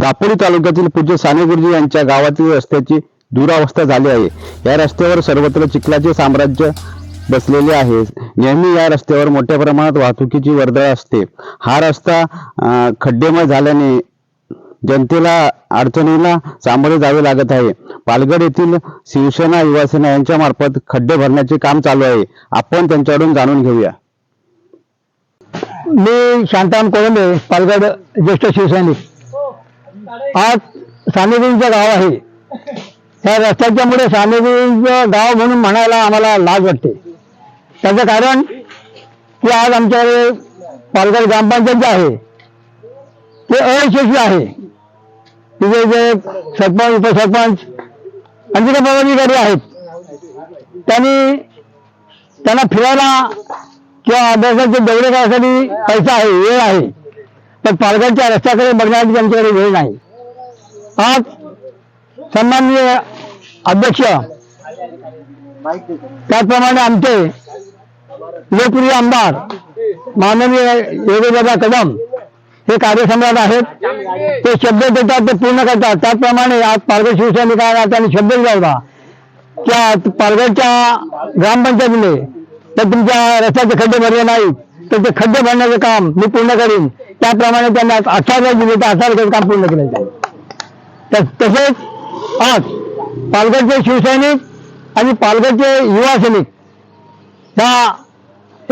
दापोली तालुक्यातील पूज्य साने गुरुजी यांच्या गावातील रस्त्याची दुरावस्था झाली आहे. या रस्त्यावर सर्वत्र चिखलाचे साम्राज्य बसलेले आहे. नेहमी या रस्त्यावर मोठ्या प्रमाणात वाहतुकीची वर्दळ असते. हा रस्ता खड्डेमय झाल्याने जनतेला अडचणीला सामोरे जावे लागत आहे. पालघर येथील शिवसेना युवासेना यांच्या मार्फत खड्डे भरण्याचे काम चालू आहे. आपण त्यांच्याकडून जाणून घेऊया. मी शांताराम कोळंबे पालघर ज्येष्ठ शिवसैनिक. आज सानेगुरीचं गाव आहे. त्या रस्त्याच्यामुळे सानेगुरीचं गाव म्हणून म्हणायला आम्हाला लाज वाटते. त्याचं कारण की आज आमच्याकडे पालघर ग्रामपंचायत जे आहे. ते अयशस्वी आहे. तिथे जे सरपंच उपसरपंच आणि तिथे पदाधिकारी आहेत. त्यांनी त्यांना फिरायला किंवा अभ्यासाचे दौरे करायसाठी पैसा आहे वेळ आहे. पण पालघरच्या रस्त्याकडे बघण्यासाठी त्यांच्याकडे वेळ नाही. आज सन्माननीय अध्यक्ष त्याचप्रमाणे आमचे लोकप्रिय आमदार माननीय योगेदादा कदम हे कार्यसम्राट आहेत. ते शब्द देतात ते पूर्ण करतात. त्याचप्रमाणे आज पालघर शिवसैनिकांना त्यांनी शब्द दिला होता त्या पालघरच्या ग्रामपंचायतीने तर तुमच्या रस्त्याचे खड्डे भरले नाहीत तर ते खड्डे भरण्याचं काम मी पूर्ण करीन. त्याप्रमाणे त्यांना अठरा दिले तर अठरा रुपये काम पूर्ण केलं जाईल. तर तसेच आज पालघरचे शिवसैनिक आणि पालघरचे युवा सैनिक ह्या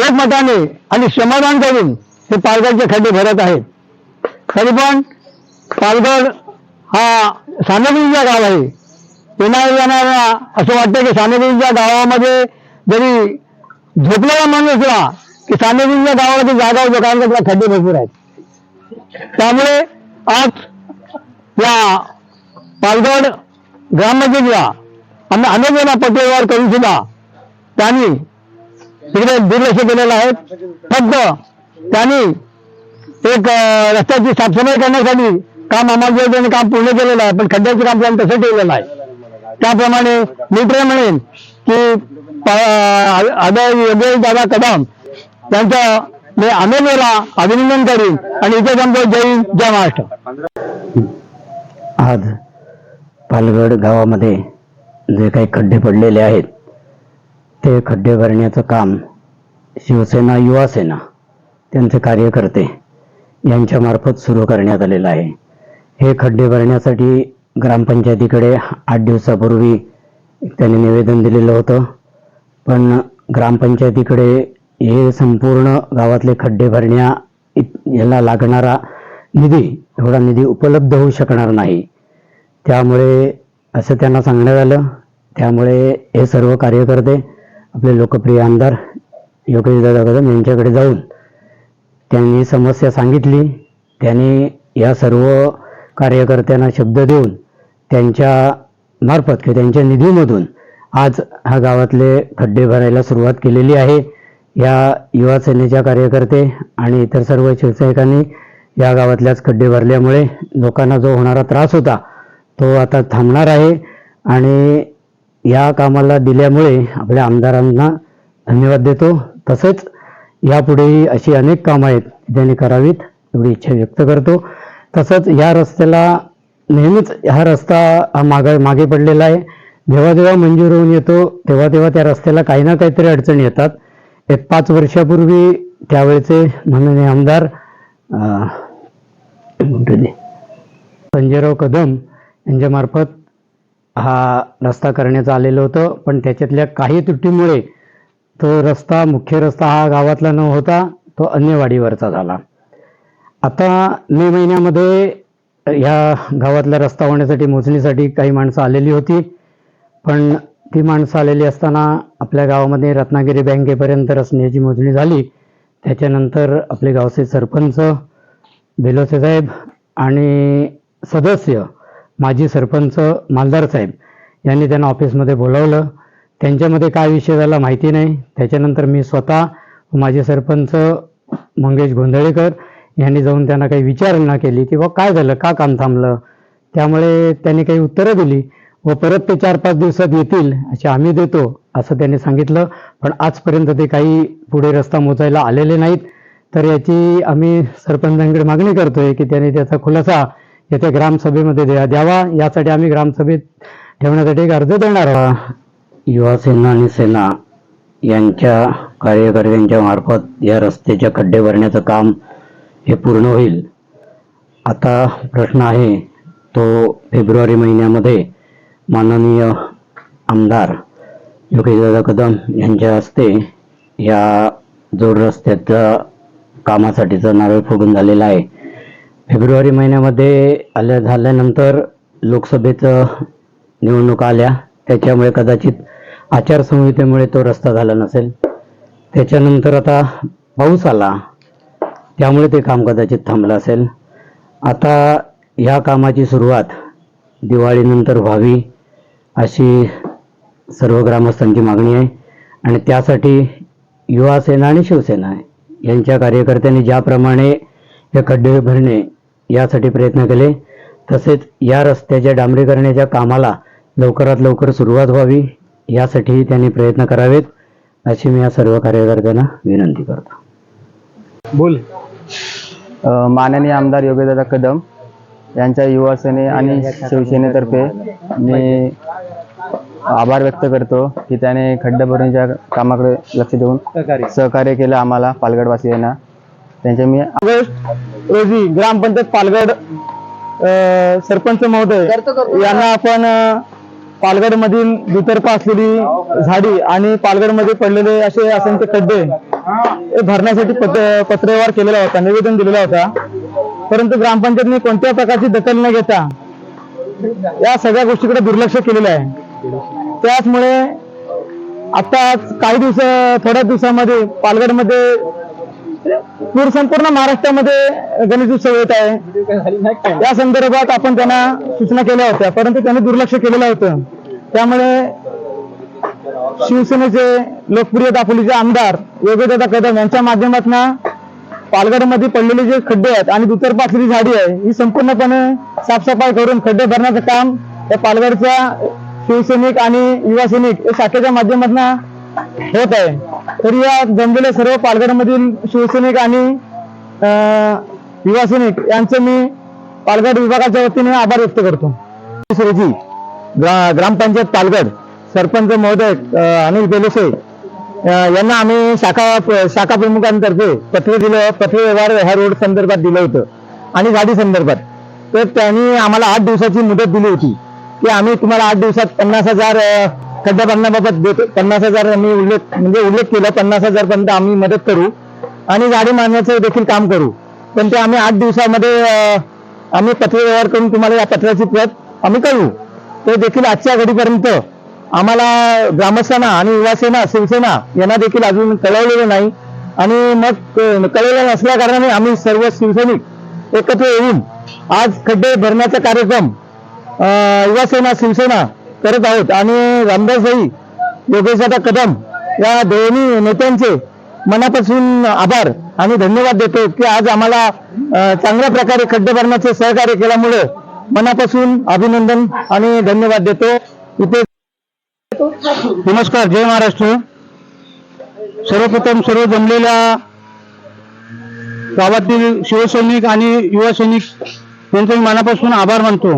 एकमताने आणि समाधान करून हे पालघरचे खड्डे भरत आहेत. तरी पण पालघर हा सानेगुंजा गाव आहे. येणाऱ्या जाणाऱ्या असं वाटतं की सानेगुंजा गावामध्ये जरी झोपलेला माणूस की सानेगुंजा गावामध्ये जागा होतो कारण का त्याला खड्डे भरपूर आहेत. त्यामुळे आज या पालघर ग्रामपंचायतीला आम्ही अनेक वेळा पत्रव्यवहार करून सुद्धा त्यांनी तिकडे दुर्लक्ष केलेलं आहे. फक्त त्यांनी एक रस्त्याची साफसफाई करण्यासाठी काम आम्हाला त्यांनी काम पूर्ण केलेलं आहे पण खड्ड्याचं काम त्यांनी तसं ठेवलेलं आहे. त्याप्रमाणे मी तर म्हणेन की आदर योगेश दादा कदम त्यांच्या मी अनेक अभिनंदन करीन आणि इथे जमतो जय जय महाराष्ट्र. आज पालगड गावामध्ये जे काही खड्डे पडलेले आहेत ते खड्डे भरण्याचं काम शिवसेना युवासेना त्यांचे कार्यकर्ते यांच्यामार्फत सुरू करण्यात आलेलं आहे. हे खड्डे भरण्यासाठी ग्रामपंचायतीकडे आठ दिवसापूर्वी त्यांनी निवेदन दिलेलं होतं. पण ग्रामपंचायतीकडे हे संपूर्ण गावातले खड्डे भरण्या याला लागणारा निधी एवढा निधी उपलब्ध होऊ शकणार नाही. त्यामुळे असं त्यांना सांगण्यात आलं. त्यामुळे हे सर्व कार्यकर्ते आपले लोकप्रिय आमदार योगेशदादा कदम यांच्याकडे जाऊन त्यांनी समस्या सांगितली. त्यांनी या सर्व कार्यकर्त्यांना शब्द देऊन त्यांच्या मार्फत किंवा त्यांच्या निधीमधून आज ह्या गावातले खड्डे भरायला सुरुवात केलेली आहे. या युवा सेनेच्या कार्यकर्ते आणि इतर सर्व शिवसैनिकांनी या गावातल्याच खड्डे भरल्यामुळे लोकांना जो होणारा त्रास होता तो आता थांबणार आहे. आणि या कामाला दिल्यामुळे आपल्या आमदारांना धन्यवाद देतो. तसंच यापुढेही अशी अनेक कामं आहेत ती त्यांनी करावीत एवढी इच्छा व्यक्त करतो. तसंच या रस्त्याला नेहमीच हा रस्ता हा मागे पडलेला आहे. जेव्हा जेव्हा मंजूर होऊन येतो तेव्हा तेव्हा त्या रस्त्याला काही ना काहीतरी अडचणी येतात. एक पाच वर्षापूर्वी त्यावेळेचे माननीय आमदार संजयराव कदम यांच्यामार्फत हा रस्ता करण्याचं आलेलं होतं. पण त्याच्यातल्या काही त्रुटीमुळे तो रस्ता मुख्य रस्ता हा गावातला न होता तो अन्य वाडीवरचा झाला. आता मे महिन्यामध्ये ह्या गावातला रस्ता होण्यासाठी मोजणीसाठी काही माणसं आलेली होती. पण ती माणसं आलेली असताना आपल्या गावामध्ये रत्नागिरी बँकेपर्यंत रचण्याची मोजणी झाली. त्याच्यानंतर आपले गावचे सरपंच बेलोसे साहेब आणि सदस्य माजी सरपंच मालदार साहेब यांनी त्यांना ऑफिसमध्ये बोलावलं. त्यांच्यामध्ये काय विषय झाला माहिती नाही. त्याच्यानंतर मी स्वतः माजी सरपंच मंगेश गोंधळेकर यांनी जाऊन त्यांना काही विचारणा केली की बा काय झालं? का काम थांबलं? त्यामुळे त्यांनी काही उत्तरं दिली. व परत ते चार पाच दिवसात येतील असे आम्ही देतो असं त्यांनी सांगितलं. पण आजपर्यंत ते काही पुढे रस्ता मोजायला आलेले नाहीत. तर याची आम्ही सरपंचांकडे मागणी करतोय की त्यांनी त्याचा खुलासा येथे ग्रामसभेमध्ये द्या द्यावा. यासाठी आम्ही ग्रामसभेत ठेवण्यासाठी एक अर्ज देणार आहोत. युवा सेना आणि सेना यांच्या कार्यकर्त्यांच्या मार्फत या रस्त्याच्या खड्डे भरण्याचं काम हे पूर्ण होईल. आता प्रश्न आहे तो फेब्रुवारी महिन्यामध्ये माननीय आमदार योगेशदादा कदम यांच्या हस्ते या जोड रस्त्याच्या कामासाठीचं नारळ फोडून झालेलं आहे. फेब्रुवारी महिन्यामध्ये आल्या झाल्यानंतर लोकसभेचं निवडणूक आल्या. त्याच्यामुळे कदाचित आचारसंहितेमुळे तो रस्ता झाला नसेल. त्याच्यानंतर आता पाऊस आला. त्यामुळे ते काम कदाचित थांबलं असेल. आता ह्या कामाची सुरुवात दिवाळीनंतर व्हावी. अशी सर्व ग्रामस्थांची मागणी आहे. आणि त्यासाठी युवा सेना आणि शिवसेना यांच्या कार्यकर्त्यांनी ज्याप्रमाणे हे खड्डे भरणे यासाठी प्रयत्न केले तसेच या रस्त्याच्या डांबरीकरणाच्या कामाला लवकरात लवकर सुरुवात व्हावी यासाठी त्यांनी प्रयत्न करावेत अशी मी या सर्व कार्यकर्त्यांना विनंती करतो. बोल. माननीय आमदार योगेशदादा कदम यांच्या युवा सेने आणि शिवसेनेतर्फे मी आभार व्यक्त करतो की त्याने खड्डे भरण्याच्या कामाकडे लक्ष देऊन सहकार्य. केलं आम्हाला पालगडवासियांना. त्यांचे मी ऑगस्ट रोजी ग्रामपंचायत पालगड सरपंच महोदय यांना आपण पालगड मधील दुतर्फा असलेली झाडी आणि पालगडमध्ये पडलेले असे असंख्य खड्डे हे. भरण्यासाठी पत्र पत्रव्यवहार केलेला होता निवेदन दिलेला होता. परंतु ग्रामपंचायतने कोणत्या प्रकारची दखल न घेता या सगळ्या गोष्टीकडे दुर्लक्ष केलेलं आहे. त्याचमुळे आता काही दिवस थोड्या दिवसामध्ये पालघरमध्ये पूर संपूर्ण महाराष्ट्रामध्ये गणेश उत्सव येत आहे. या संदर्भात आपण त्यांना सूचना केल्या होत्या परंतु त्यांनी दुर्लक्ष केलेलं होतं. त्यामुळे शिवसेनेचे लोकप्रिय दापोलीचे आमदार योगदादा कदम यांच्या माध्यमातून पालघरमध्ये पडलेले जे खड्डे आहेत आणि दुतर असलेली झाडी आहे ही संपूर्णपणे साफसफाई करून खड्डे भरण्याचं काम या पालघरच्या शिवसैनिक आणि युवा सैनिक या शाखेच्या माध्यमातून होत आहे. तर या जमलेल्या सर्व पालघरमधील शिवसैनिक आणि युवा सैनिक यांचं मी पालघर विभागाच्या वतीने आभार व्यक्त करतो. रोजी ग्रामपंचायत पालघर सरपंच महोदय अनिल बेलोसे यांना आम्ही शाखा शाखा प्रमुखांतर्फे पत्र दिलं पत्र व्यवहार ह्या रोड संदर्भात दिलं होतं आणि गाडी संदर्भात. तर त्यांनी आम्हाला आठ दिवसाची मुदत दिली होती की आम्ही तुम्हाला आठ दिवसात पन्नास हजार खड्डा बांधण्याबाबत देतो. पन्नास हजार आम्ही उल्लेख म्हणजे उल्लेख केला पन्नास हजार पर्यंत आम्ही मदत करू आणि गाडी मारण्याचं देखील काम करू. पण ते आम्ही आठ दिवसामध्ये आम्ही पत्र व्यवहार करून तुम्हाला या पत्राची प्रत आम्ही करू. ते देखील आजच्या घडीपर्यंत आम्हाला ग्रामसेना आणि युवासेना शिवसेना यांना देखील अजून कळवलेलं नाही. आणि मग कळवलं कळवलेलं नसल्या कारणाने आम्ही सर्व शिवसैनिक एकत्र येऊन आज खड्डे भरण्याचा कार्यक्रम युवासेना शिवसेना करत आहोत. आणि रामदासभाई योगेशदादा कदम या दोन्ही नेत्यांचे मनापासून आभार आणि धन्यवाद देतो की आज आम्हाला चांगल्या प्रकारे खड्डे भरण्याचे सहकार्य केल्यामुळे मनापासून अभिनंदन आणि धन्यवाद देतो. इथे नमस्कार जय महाराष्ट्र. सर्वप्रथम सर्व जमलेल्या गावातील शिवसैनिक आणि युवा सैनिक यांचे मी मनापासून आभार मानतो.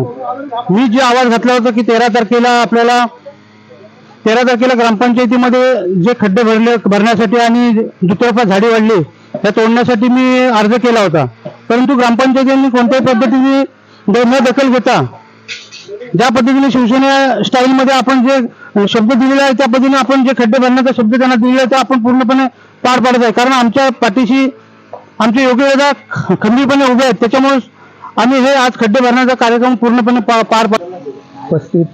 मी जे आवाज घातला होता की तेरा तारखेला आपल्याला तेरा तारखेला ग्रामपंचायतीमध्ये जे खड्डे भरले भरण्यासाठी आणि दुतर्फा झाडे वाढली त्या तोडण्यासाठी मी अर्ज केला होता. परंतु ग्रामपंचायतीने कोणत्याही पद्धतीने न दखल घेता ज्या पद्धतीने शिवसेना स्टाईलमध्ये आपण जे शब्द दिलेला आहे त्या पद्धतीने आपण जे खड्डे भरण्याचा शब्द त्यांना दिलेला आहे ते आपण पूर्णपणे पार पाडत आहे. कारण आमच्या पाठीशी आमचे योग्य खंबीरपणे उभे आहेत. त्याच्यामुळे आम्ही हे आज खड्डे भरण्याचा कार्यक्रम पूर्णपणे पार पाड उपस्थित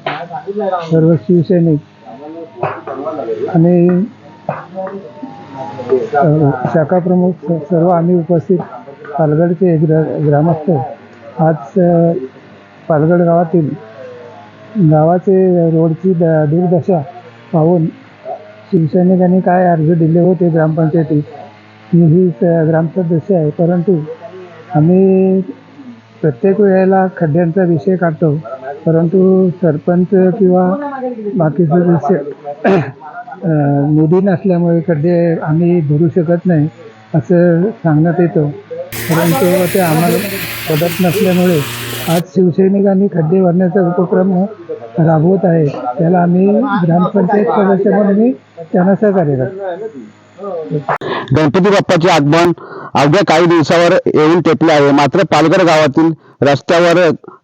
सर्व शिवसैनिक आणि शाखा प्रमुख सर्व आम्ही उपस्थित. पालगडचे ग्रामस्थ. आज पालगड गावातील गावाचे रोडची द दुर्दशा पाहून शिवसैनिकांनी काय अर्ज दिले होते ग्रामपंचायतीत मी ही स- ग्रामसदस्य आहे. परंतु आम्ही प्रत्येक वेळेला खड्ड्यांचा विषय काढतो. परंतु सरपंच किंवा बाकी सदस्य निधी नसल्यामुळे खड्डे आम्ही धरू शकत नाही असं सांगण्यात येतं. परंतु ते आम्हाला पडत नसल्यामुळे आज शिवसैनिकांनी खड्डे भरण्याचा उपक्रम राबवत आहे. त्याला आम्ही ग्रामपंचायत सदस्य म्हणून त्यांना सहकार्य करतो. गणपती बाप्पाचे आगमन अवघ्या काही दिवसावर येऊन टेपले आहे. मात्र पालघर गावातील रस्त्यावर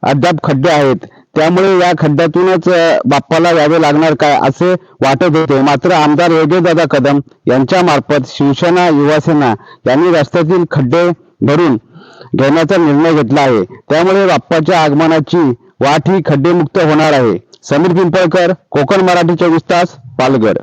अद्याप खड्डे आहेत. त्यामुळे या खड्ड्यातूनच बाप्पाला यावे लागणार काय असे वाटत होते. मात्र आमदार योगेशदादा कदम यांच्या मार्फत शिवसेना युवासेना यांनी रस्त्यातील खड्डे भरून घेण्याचा निर्णय घेतला आहे. त्यामुळे बाप्पाच्या आगमनाची वाट ही खड्डेमुक्त होणार आहे. समीर पिंपळकर कोकण मराठी चोवीस तास पालघर.